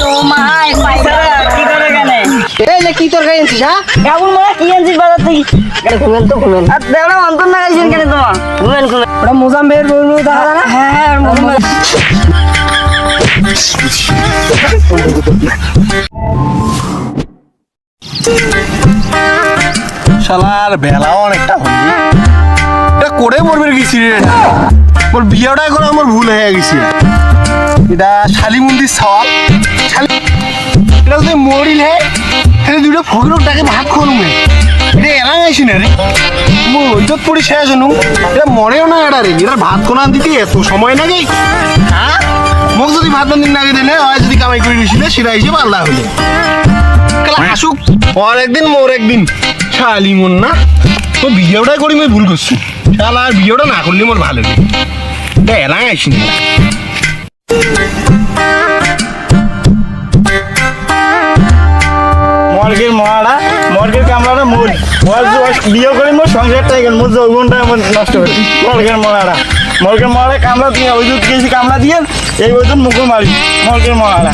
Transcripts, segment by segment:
তোমায় এই কি আনছিস হ্যাঁ? কেমন মনে কি আনছিস বাজার থেকে? এটা ঘুমেন তো ঘুমেন। আর দেখো অন্তর না গাইছেন কেন তোমার? ঘুমেন ঘুমেন। ওটা মোজাম্বের বলব দাদা। না? হ্যাঁ হ্যাঁ শালার বেলাও অনেকটা হলি করে মরবে গেছি রে? মোর বিয়েটা করে আমার ভুল হয়ে গেছে। এটা শালি মন্দির সওয়াল শালি এটা যদি মরিল হে তাহলে দুটো ফকিরক ডাকে ভাত করবে এটা এলাং আইসি না রে। পড়ি এটা মরেও না এটা রে। এটা ভাত কোনা দিতে এত সময় লাগে হ্যাঁ? মোক যদি ভাত দিন নাগে দিলে, হয় যদি কামাই করে দিছিলে সেটা হিসেবে আল্লাহ হলে আসুক। ওর একদিন মোর একদিন। শালি মন না? তো বিয়েটাই করি মই ভুল করছি। শালা, আর না করলে মোর ভালো এলাং আইসি না। মর্গের মহারা মর্গের কামড়াটা যে ওর বিয়ে করে মোর সংসারটাই গেল, মোর যৌবনটা আমার নষ্ট হয়ে মর্গের মহারা মর্গের মহারা কামড়া দিয়ে ওই দুধ গেছি, কামড়া দিয়ে, এই ওজন মুখে মারি। মর্গের মহারা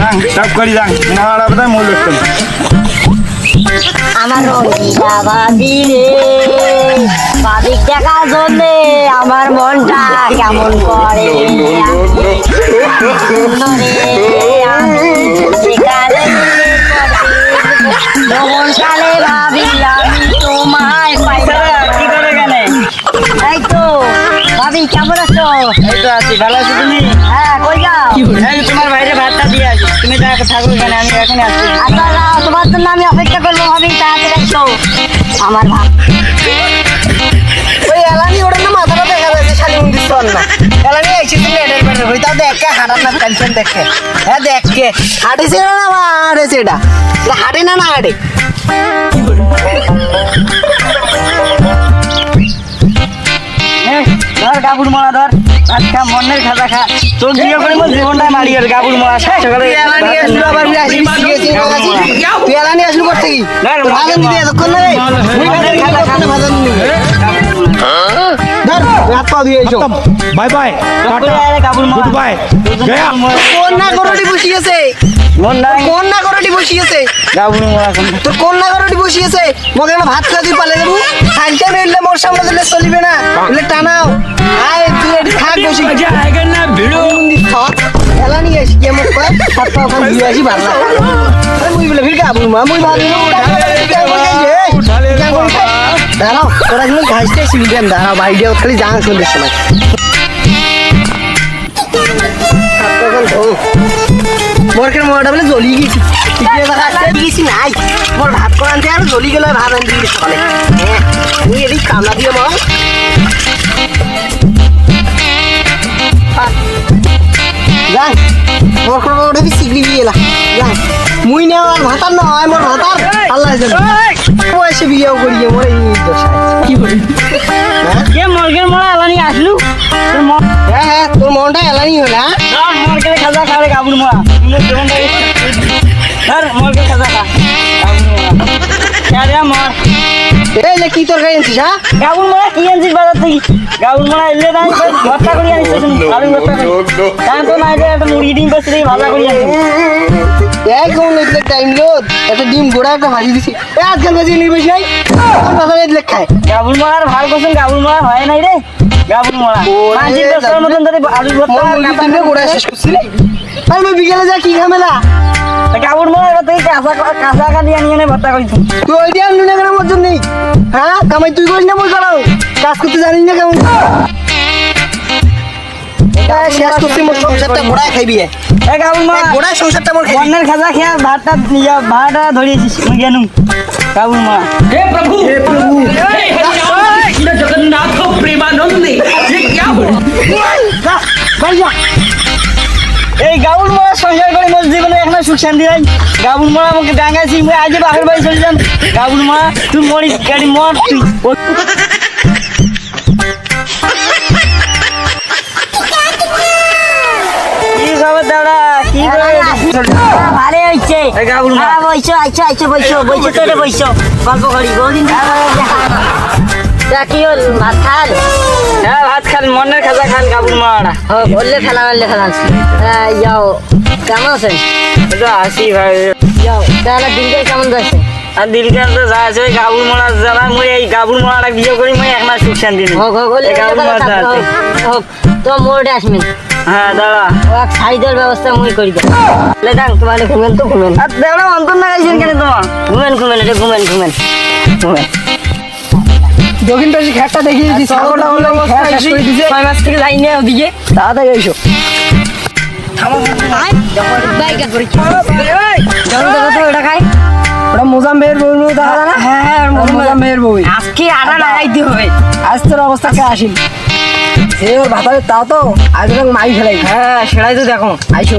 যাং সব করি, যাং। মহারা বোধহয় মূল ব্যক্তি। আমার রঙিলা ভাবি রে ভাবিক দেখার জন্য আমার মনটা কেমন করে ভ্রমণ সালে ভাবি কেমন আছো? এই তো আছি ভালো আছো তুমি? হ্যাঁ কই যাও? এই তোমার বাইরে ভাতটা দিয়ে আসি। তুমি তাকে থাকো এখানে আমি এখানে আসছি আচ্ছা তোমার জন্য আমি অপেক্ষা করব ভাবি তাড়াতাড়ি আসো। আমার ভাব ওই এলানি ওটা না মাথাটা দেখা যাচ্ছে শালি মন্দির চল না। এলানি আইছি তুই নেটের বেড়ে হই তাও দেখকে হাঁটার না টেনশন দেখে হ্যাঁ দেখকে হাঁটেছে না হাঁটেছে এটা হাঁটে না না হাঁটে? গাবুর মারা ধর। ভাত খা মনের খাজা খা। তোর বিয়ে করে মোর জীবনটাই মারি আর গাবুর মারা? শেষ করে তুই এলানি আসলো আবার আমি আসি তুই এলানি আসলো করতে কি? ভাজন দিতে এতক্ষণ ভাজন দিয়ে বাই বাই গুড বাই গরুটি বসিয়েছে? মন গরুটি বসিয়েছে? তোর গরুটি বসিয়েছে? মগে ভাত খাওয়া তুই পালে যাব? খাইতে মোর সামনে দিলে চলিবে না। আয় তুই এটি থাক বসি খেলা নিয়ে আসি কেমন কয় হাত পা দিয়ে আসি, ভালো আরে মুই বলে ফিরকা আবুল মা, মুই ভাবি দাঁড়াও, তোরা কিন্তু ঘাসতে সিলিবেন দাঁড়াও বাইরে খালি জাং চলবে সময়। মোরকের মোড়াটা বলে জ্বলি গেছি টিকিয়ে আসতে দিয়েছি, নাই। মোর ভাত করে আনতে আর জ্বলি গেলে, ভাত আনতে সকালে। হ্যাঁ তুই দিয়ে মা যাই। মোর কোনো ওটা বি সিগলি দিয়ে এলা যাই। মুই না আর ভাতার নয় মোর ভাতার। আল্লাহ জানে। এসে বিয়েও করিয়ে মোর এই দশায়। কি বলি? কে মর্গের মারা আলানি আসলু? তোর হ্যাঁ হ্যাঁ তোর মনটা এলানি হলা হ্যাঁ? মর্গের খাজা খা রে গাবুর যে কি তরকারি আনছিস হ্যাঁ? গাবুর মারা কি আনছিস বাজার থেকে? গাবুর মারা এলে নাই ভর্তা করে আনিস আলু ভর্তা তো নাই একটা মুরগি ডিম করছে ভাজা করে আনিস। এই কোন লেখলে টাইম লোড একটা ডিম গোড়া একটা ভাজি দিছি। এ আজকাল ভাজি নিয়ে বেশি নাই কথা লেখ খায়। গাবুর মারার ভাগ করছেন মারা হয় নাই রে। গাবুর মারা মাঝির দশটার মতন ধরে আলু ভর্তা মোর মুরগি কাঁচা ডিমে গোড়া শেষ করছি আর বিকেলে যা কি ঝামেলা? গাবুর মারা এবার থেকে কাঁচা কাঁচা কাঁদি আনিয়ে এনে ভর্তা করেছি তুই ওই দিয়ে আনলি না কেন মোর জন্য হ্যাঁ কামাই তুই করিস না মই করাও কাজ করতে জানিস না কেমন এটা শেষ করছি মোর সংসারটা গোড়ায় খাইবি এ। এ গাবুর মারা গোড়ায় সংসারটা মোর খাইবি বন্যের খাজা খেয়া ভাতটা নিয়ে ভাতটা ধরিয়েছিস মুই গেলুম গাবুর মারা जगन्नाथ प्रेमानंद ये क्या हुआ যা, বাড়ি যা। এই গাবুর মারা সংসার করে মোর জীবনে এখনও সুখ শান্তি নাই। গাবুর মারা আমাকে ডাঙ্গাইছি আজ বাপের বাড়ি চলে যাম। গাবুর মারা তুই মরিস গাড়ি মর তুই ভালো হয়েছে। বইছো আচ্ছা বইছো বইছো তো বইছো। গল্প করি বহুদিন কি হল ভাত খাল? হ্যাঁ ভাত খান মনের খাজা খান গাবুর মারা। ও বললে ফেলা মারলে ফেলা যাও কেমন আছেন? আসি ভাই। যাও তাহলে দিনকাল কেমন যাচ্ছে? আর তো যা আছে ওই গাবুর মারা জ্বালা মুই এই গাবুর মারাটা বিয়ে করি মুই এক মাস সুখ শান্তি নেই হোক তো মোড়ে আসবেন হ্যাঁ দাঁড়া। ও এক শাড়ি দেওয়ার ব্যবস্থা মুই করি দেব। লে তোমার ঘুমেন তো ঘুমেন। আর দাঁড়া অন্তর না গাইছেন কেন তোমার? ঘুমেন ঘুমেন এটা ঘুমেন ঘুমেন ঘুমেন। দক্ষিণ পাশে খেটটা দেখিয়ে দিচ্ছি ছাগলটা হলো শেষ করে ছয় মাস থেকে যাই না ওদিকে। তাড়াতাড়ি এসো। ওটা মোজাম্বের বউ না হ্যাঁ হ্যাঁ মোজাম্বের বউ আজকে আটা লাগাইতে হবে। আজ তোর অবস্থা কে আসিল? সে ওর ভাতারে তাও তো আজ মাই ফেলাই হ্যাঁ সেটাই তো দেখো। আইসো।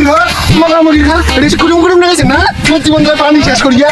মহামুগির ঘর মহামুগির ঘর, এটা হচ্ছে কুটুম কুটুম লাগাইছে না? তোমার জীবন ধরে পানি শেষ করিয়া